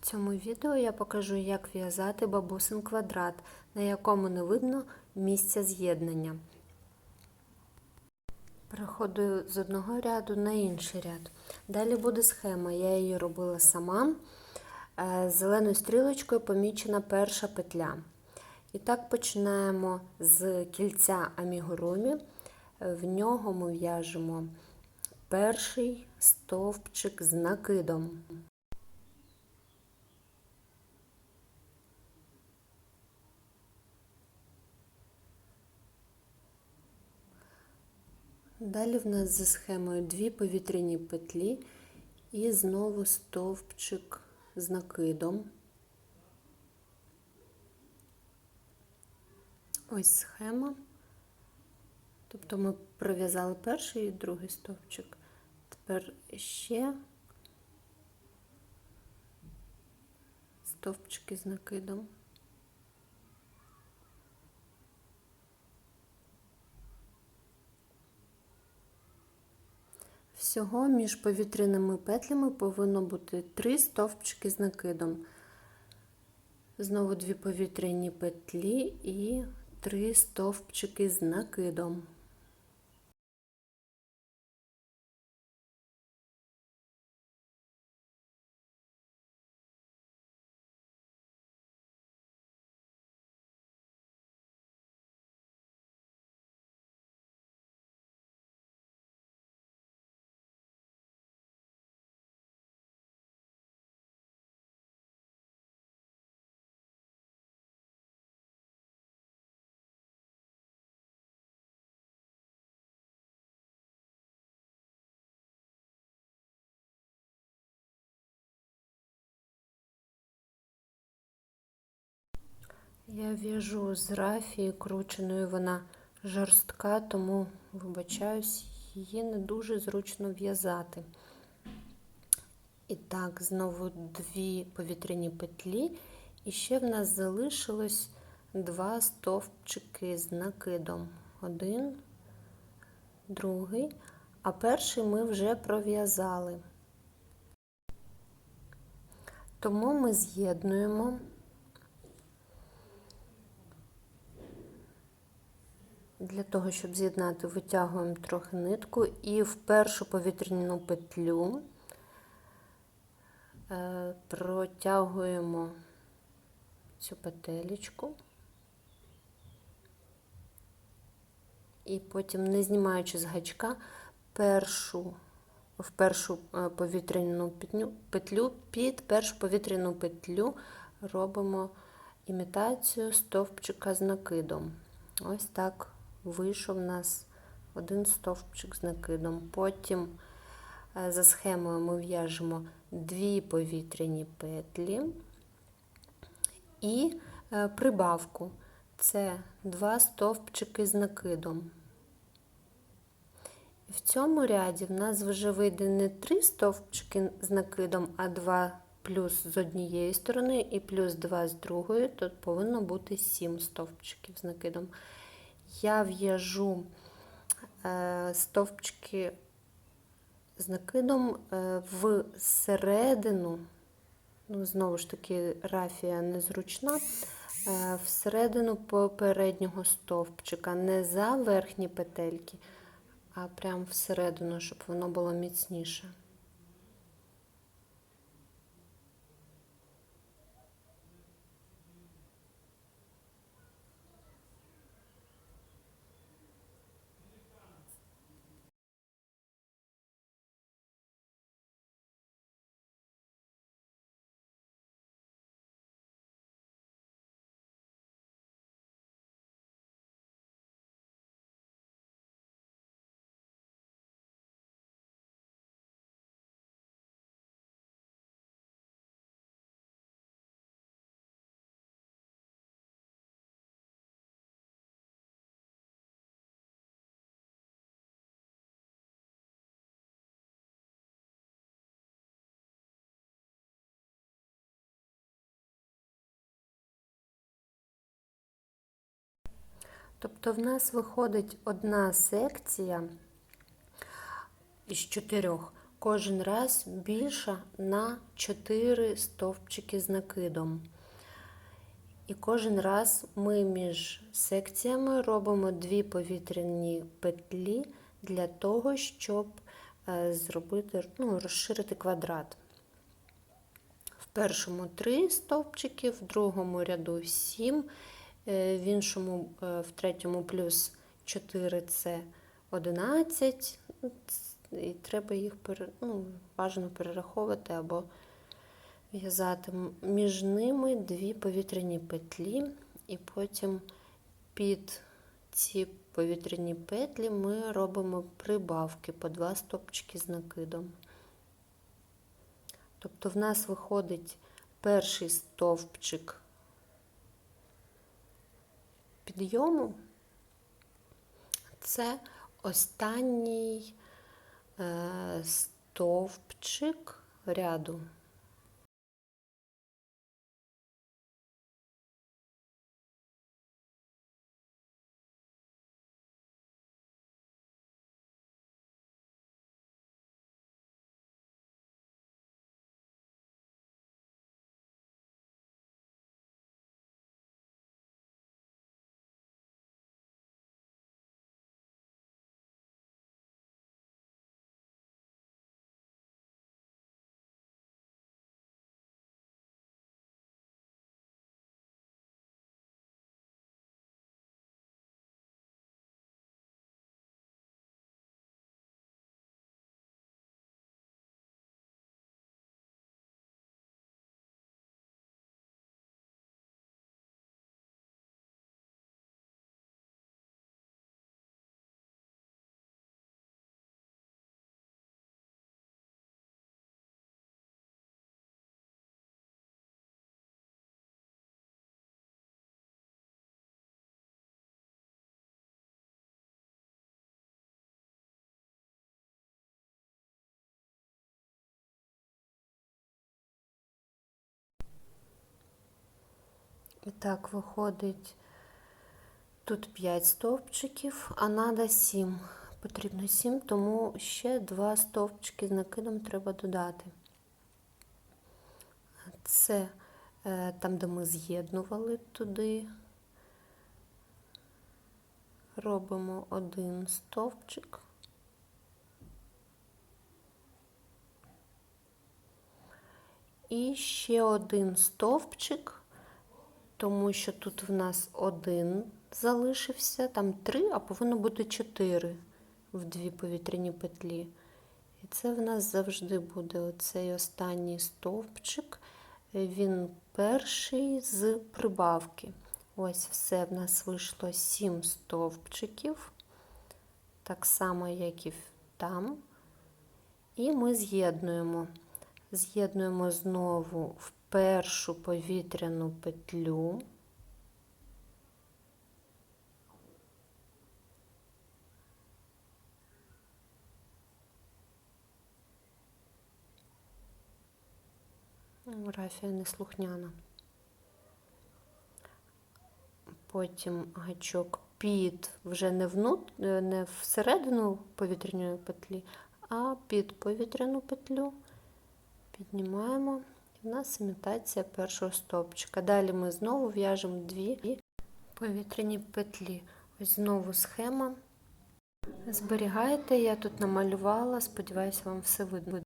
цьому відео я покажу, як в'язати бабусин квадрат, на якому не видно місця з'єднання. Переходжу з одного ряду на інший ряд. Далі буде схема, я її робила сама. Е, Зеленою стрілочкою помічена перша петля. І так починаємо з кільця амігурумі. В нього ми в'яжемо перший стовпчик з накидом. Далі в нас за схемою дві повітряні петлі і знову стовпчик з накидом. Ось схема. Тобто ми пров'язали перший і другий стовпчик. Тепер ще стовпчики з накидом. Всього між повітряними петлями повинно бути три стовпчики з накидом. Знову дві повітряні петлі і три стовпчики з накидом. Я в'яжу з рафії крученою, вона жорстка, тому, вибачаюсь, її не дуже зручно в'язати. І так, знову дві повітряні петлі, і ще в нас залишилось два стовпчики з накидом. Один, другий, а перший ми вже пров'язали. Тому ми з'єднуємо. Для того, щоб з'єднати, витягуємо трохи нитку і в першу повітряну петлю е, протягуємо цю петелечку. І потім, не знімаючи з гачка, першу, в першу е, повітряну петлю, під першу повітряну петлю робимо імітацію стовпчика з накидом. Ось так вийшов у нас один стовпчик з накидом. Потім за схемою ми в'яжемо дві повітряні петлі і прибавку це два стовпчики з накидом. В цьому ряді в нас вже вийде не три стовпчики з накидом, а два плюс з однієї сторони і плюс два з другої, тут повинно бути сім стовпчиків з накидом я в'яжу е, стовпчики з накидом е, в середину, ну, знову ж таки, рафія незручна, е, всередину попереднього стовпчика, не за верхні петельки, а прямо всередину, щоб воно було міцніше. Тобто в нас виходить одна секція із чотирьох. кожен раз більша на 4 стовпчики з накидом. І кожен раз ми між секціями робимо дві повітряні петлі для того, щоб е, зробити, ну, розширити квадрат. В першому 3 стовпчики, в другому ряду 7, е, в іншому, е, в третьому плюс 4 це 11. І треба їх ну, бажано перераховувати або в'язати між ними дві повітряні петлі, і потім під ці повітряні петлі ми робимо прибавки по два стопчики з накидом. Тобто в нас виходить перший стовпчик підйому, це останній е, стовпчик ряду. І так виходить тут 5 стовпчиків, а треба 7. Потрібно 7, тому ще 2 стовпчики з накидом треба додати. Це е, там, де ми з'єднували туди, робимо один стовпчик. І ще один стовпчик тому що тут в нас один залишився, там три, а повинно бути чотири в дві повітряні петлі. І це в нас завжди буде оцей останній стовпчик, він перший з прибавки. Ось все в нас вийшло 7 стовпчиків, так само, як і там. І ми з'єднуємо. З'єднуємо знову в першу повітряну петлю. Рафія неслухняна. Потім гачок під вже не внут, не всередину повітряної петлі, а під повітряну петлю піднімаємо. У нас імітація першого стовпчика. Далі ми знову в'яжемо дві повітряні петлі. Ось знову схема. Зберігайте, я тут намалювала, сподіваюся, вам все видно.